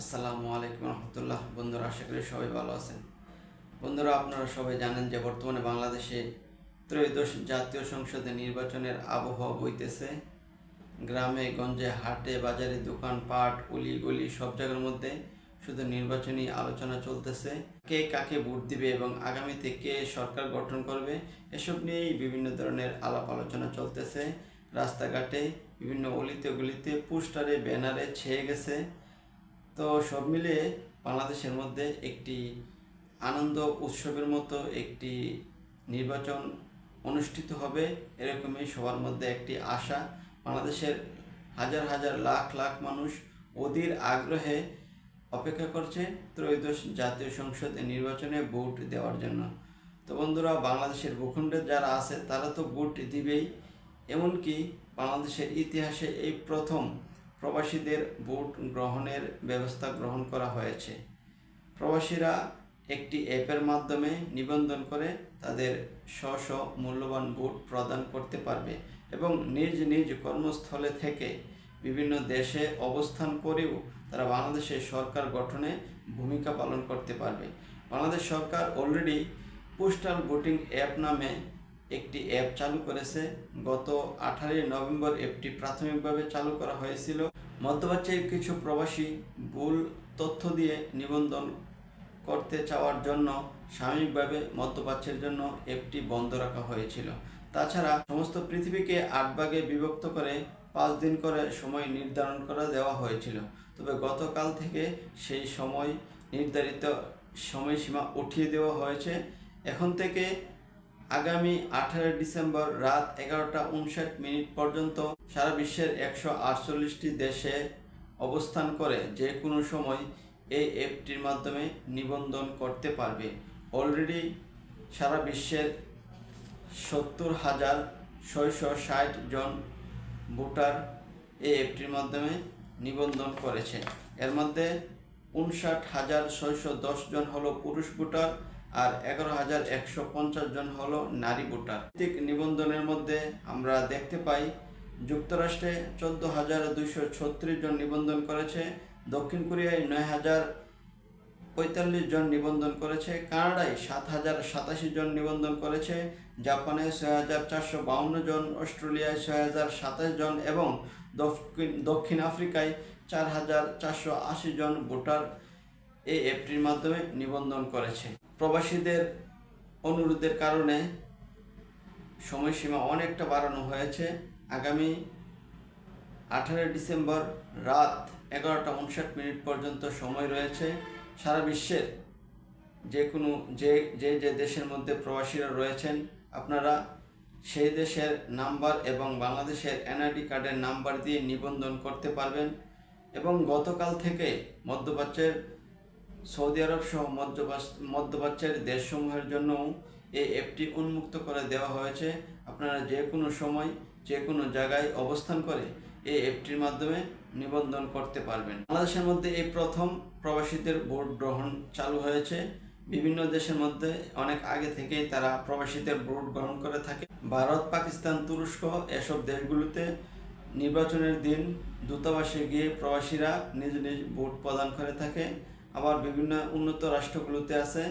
আসসালামু আলাইকুম রহমতুল্লাহ। বন্ধুরা, আশা করি সবাই ভালো আছেন। বন্ধুরা, আপনারা সবাই জানেন যে বর্তমানে বাংলাদেশে ত্রয়োদশ জাতীয় সংসদে নির্বাচনের আবহাওয়া বইতেছে। গ্রামে, গঞ্জে, হাটে, বাজারে দোকানপাট উলি, গলি সব জায়গার মধ্যে শুধু নির্বাচনী আলোচনা চলতেছে। কে কাকে ভোট দিবে এবং আগামীতে কে সরকার গঠন করবে, এসব নিয়েই বিভিন্ন ধরনের আলাপ আলোচনা চলতেছে। রাস্তাঘাটে বিভিন্ন অলিতে গলিতে পোস্টারে, ব্যানারে ছেয়ে গেছে। তো সব মিলিয়ে বাংলাদেশের মধ্যে একটি আনন্দ উৎসবের মতো একটি নির্বাচন অনুষ্ঠিত হবে এরকমই সবার মধ্যে একটি আশা। বাংলাদেশের হাজার হাজার লাখ লাখ মানুষ অধীর আগ্রহে অপেক্ষা করছে ত্রয়োদশ জাতীয় সংসদ নির্বাচনে ভোট দেওয়ার জন্য। তো বন্ধুরা, বাংলাদেশের ভূখণ্ডে যারা আছে তারা তো ভোট দিবেই। এমনকি বাংলাদেশের ইতিহাসে এই প্রথম প্রবাসীদের ভোট গ্রহণের ব্যবস্থা গ্রহণ করা হয়েছে। প্রবাসীরা একটি অ্যাপের মাধ্যমে নিবন্ধন করে তাদের স্ব স্ব মূল্যবান ভোট প্রদান করতে পারবে এবং নিজ নিজ কর্মস্থলে থেকে বিভিন্ন দেশে অবস্থান করেও তারা বাংলাদেশে সরকার গঠনে ভূমিকা পালন করতে পারবে। বাংলাদেশ সরকার অলরেডি পোস্টাল ভোটিং অ্যাপ নামে একটি অ্যাপ চালু করেছে। গত আঠারোই নভেম্বর অ্যাপটি প্রাথমিকভাবে চালু করা হয়েছিল। মধ্যপ্রাচ্যের কিছু প্রবাসী ভুল তথ্য দিয়ে নিবন্ধন করতে চাওয়ার জন্য সাময়িকভাবে মধ্যপ্রাচ্যের জন্য অ্যাপটি বন্ধ রাখা হয়েছিল। তাছাড়া সমস্ত পৃথিবীকে আট ভাগে বিভক্ত করে পাঁচ দিন করে সময় নির্ধারণ করে দেওয়া হয়েছিল। তবে গতকাল থেকে সেই সময় নির্ধারিত সময়সীমা উঠিয়ে দেওয়া হয়েছে। এখন থেকে আগামী আঠারো ডিসেম্বর রাত এগারোটা উনষাট মিনিট পর্যন্ত সারা বিশ্বের একশো আটচল্লিশটি দেশে অবস্থান করে যে কোনো সময় এই অ্যাপটির মাধ্যমে নিবন্ধন করতে পারবে। অলরেডি সারা বিশ্বের সত্তর হাজার ছয়শো ষাট জন ভোটার এই অ্যাপটির মাধ্যমে নিবন্ধন করেছে। এর মধ্যে উনষাট হাজার ছয়শো দশ জন হলো পুরুষ ভোটার আর এগারো হাজার একশো পঞ্চাশ জন হলো নারী ভোটার। নিবন্ধনের মধ্যে আমরা দেখতে পাই, যুক্তরাষ্ট্রে চোদ্দ হাজার দুইশো ছত্রিশ জন নিবন্ধন করেছে, দক্ষিণ কোরিয়ায় নয় হাজার পঁয়তাল্লিশ জন নিবন্ধন করেছে, কানাডায় সাত হাজার সাতাশি জন নিবন্ধন করেছে, জাপানে ছয় হাজার চারশো বাউন্ন জন, অস্ট্রেলিয়ায় ছয় হাজার সাতাশ জন এবং দক্ষিণ দক্ষিণ আফ্রিকায় চার হাজার চারশো আশি জন ভোটার এই অ্যাপটির মাধ্যমে নিবন্ধন করেছে। প্রবাসীদের অনুরোধের কারণে সময়সীমা অনেকটা বাড়ানো হয়েছে। আগামী আঠারোই ডিসেম্বর রাত এগারোটা উনষাট মিনিট পর্যন্ত সময় রয়েছে। সারা বিশ্বের যে কোনো, যে যে যে দেশের মধ্যে প্রবাসীরা রয়েছেন, আপনারা সেই দেশের নাম্বার এবং বাংলাদেশের এনআইডি কার্ডের নাম্বার দিয়ে নিবন্ধন করতে পারবেন। এবং গতকাল থেকে মধ্যপ্রাচ্যের সৌদি আরব সহ মধ্যপ্রাচ্য মধ্যপ্রাচ্যের দেশসমূহের জন্য এই অ্যাপটি উন্মুক্ত করে দেওয়া হয়েছে। আপনারা যে কোনো সময়, যে কোনো জায়গায় অবস্থান করে এই অ্যাপটির মাধ্যমে নিবন্ধন করতে পারবেন। বাংলাদেশের মধ্যে এই প্রথম প্রবাসীদের ভোট গ্রহণ চালু হয়েছে। বিভিন্ন দেশের মধ্যে অনেক আগে থেকেই তারা প্রবাসীদের ভোট গ্রহণ করে থাকে। ভারত, পাকিস্তান, তুরস্ক এসব দেশগুলোতে নির্বাচনের দিন দূতাবাসে গিয়ে প্রবাসীরা নিজ নিজ ভোট প্রদান করে থাকে। আবার বিভিন্ন উন্নত রাষ্ট্রগুলোতে আছে।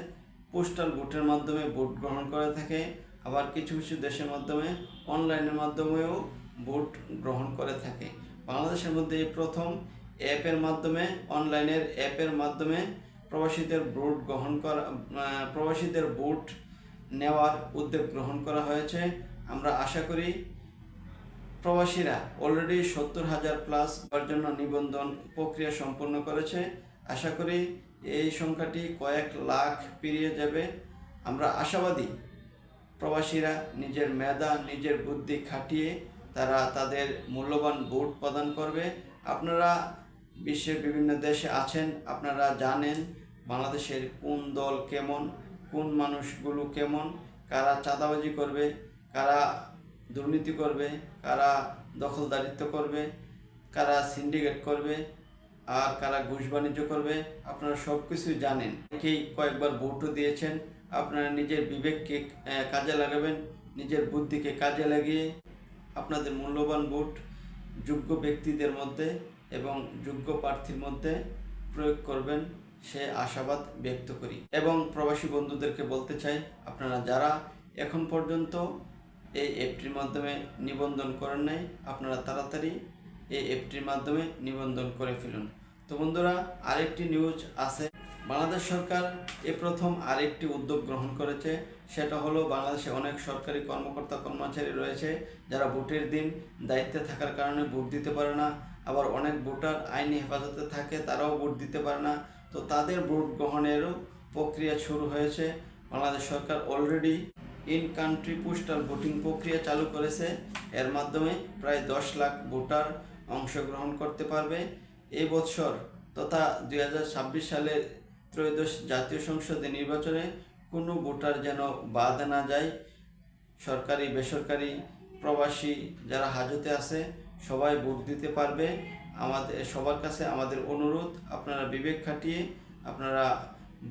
পোস্টাল ভোটের মাধ্যমে ভোট গ্রহণ করে থাকে। আবার কিছু কিছু দেশের মাধ্যমে অনলাইনের মাধ্যমেও ভোট গ্রহণ করে থাকে। বাংলাদেশের মধ্যে এই প্রথম অ্যাপের মাধ্যমে অনলাইনের অ্যাপের মাধ্যমে প্রবাসীদের ভোট গ্রহণ করা প্রবাসীদের ভোট নেওয়ার উদ্যোগ গ্রহণ করা হয়েছে। আমরা আশা করি প্রবাসীরা অলরেডি সত্তর হাজার প্লাস জন্য নিবন্ধন প্রক্রিয়া সম্পন্ন করেছে। আশা করি এই সংখ্যাটি কয়েক লাখ পেরিয়ে যাবে। আমরা আশাবাদী প্রবাসীরা নিজের মেধা, নিজের বুদ্ধি খাটিয়ে তারা তাদের মূল্যবান ভোট প্রদান করবে। আপনারা বিশ্বের বিভিন্ন দেশে আছেন, আপনারা জানেন বাংলাদেশের কোন দল কেমন, কোন মানুষগুলো কেমন, কারা চাঁদাবাজি করবে, কারা দুর্নীতি করবে, কারা দখলদারিত্ব করবে, কারা সিন্ডিকেট করবে আর কারা ঘুষ বাণিজ্য করবে, আপনারা সব কিছুই জানেন। অনেকেই কয়েকবার ভোটও দিয়েছেন। আপনারা নিজের বিবেককে কাজে লাগাবেন, নিজের বুদ্ধিকে কাজে লাগিয়ে আপনাদের মূল্যবান ভোট যোগ্য ব্যক্তিদের মধ্যে এবং যোগ্য প্রার্থীর মধ্যে প্রয়োগ করবেন সে আশাবাদ ব্যক্ত করি। এবং প্রবাসী বন্ধুদেরকে বলতে চাই, আপনারা যারা এখন পর্যন্ত এই অ্যাপটির মাধ্যমে নিবন্ধন করেন নাই, আপনারা তাড়াতাড়ি এই অ্যাপটির মাধ্যমে নিবন্ধন করে ফেলুন। তো বন্ধুরা, আরেকটি নিউজ আছে। বাংলাদেশ সরকার এ প্রথম আরেকটি উদ্যোগ গ্রহণ করেছে। সেটা হলো, বাংলাদেশে অনেক সরকারি কর্মকর্তা কর্মচারী রয়েছে যারা ভোটের দিন দায়িত্বে থাকার কারণে ভোট দিতে পারে না। আবার অনেক ভোটার আইনি হেফাজতে থাকে, তারাও ভোট দিতে পারে না। তো তাদের ভোট গ্রহণেরও প্রক্রিয়া শুরু হয়েছে। বাংলাদেশ সরকার already in country postal voting প্রক্রিয়া চালু করেছে। এর মাধ্যমে প্রায় দশ লাখ ভোটার অংশগ্রহণ করতে পারবে। এ বছর তথা দু হাজার ছাব্বিশ সালের ত্রয়োদশ জাতীয় সংসদে নির্বাচনে কোনো ভোটার যেন বাদ না যায়। সরকারি, বেসরকারি প্রবাসী যারা হাজতে আছে, সবাই ভোট দিতে পারবে। আমাদের, সবার কাছে আমাদের অনুরোধ, আপনারা বিবেক খাটিয়ে, আপনারা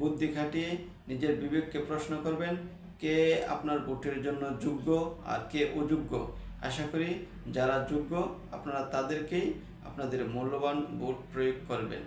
বুদ্ধি খাটিয়ে নিজের বিবেককে প্রশ্ন করবেন, কে আপনার ভোটের জন্য যোগ্য আর কে অযোগ্য। আশা করি যারা যোগ্য আপনারা তাদেরকেই আপনাদের মূল্যবান ভোট প্রয়োগ করবেন।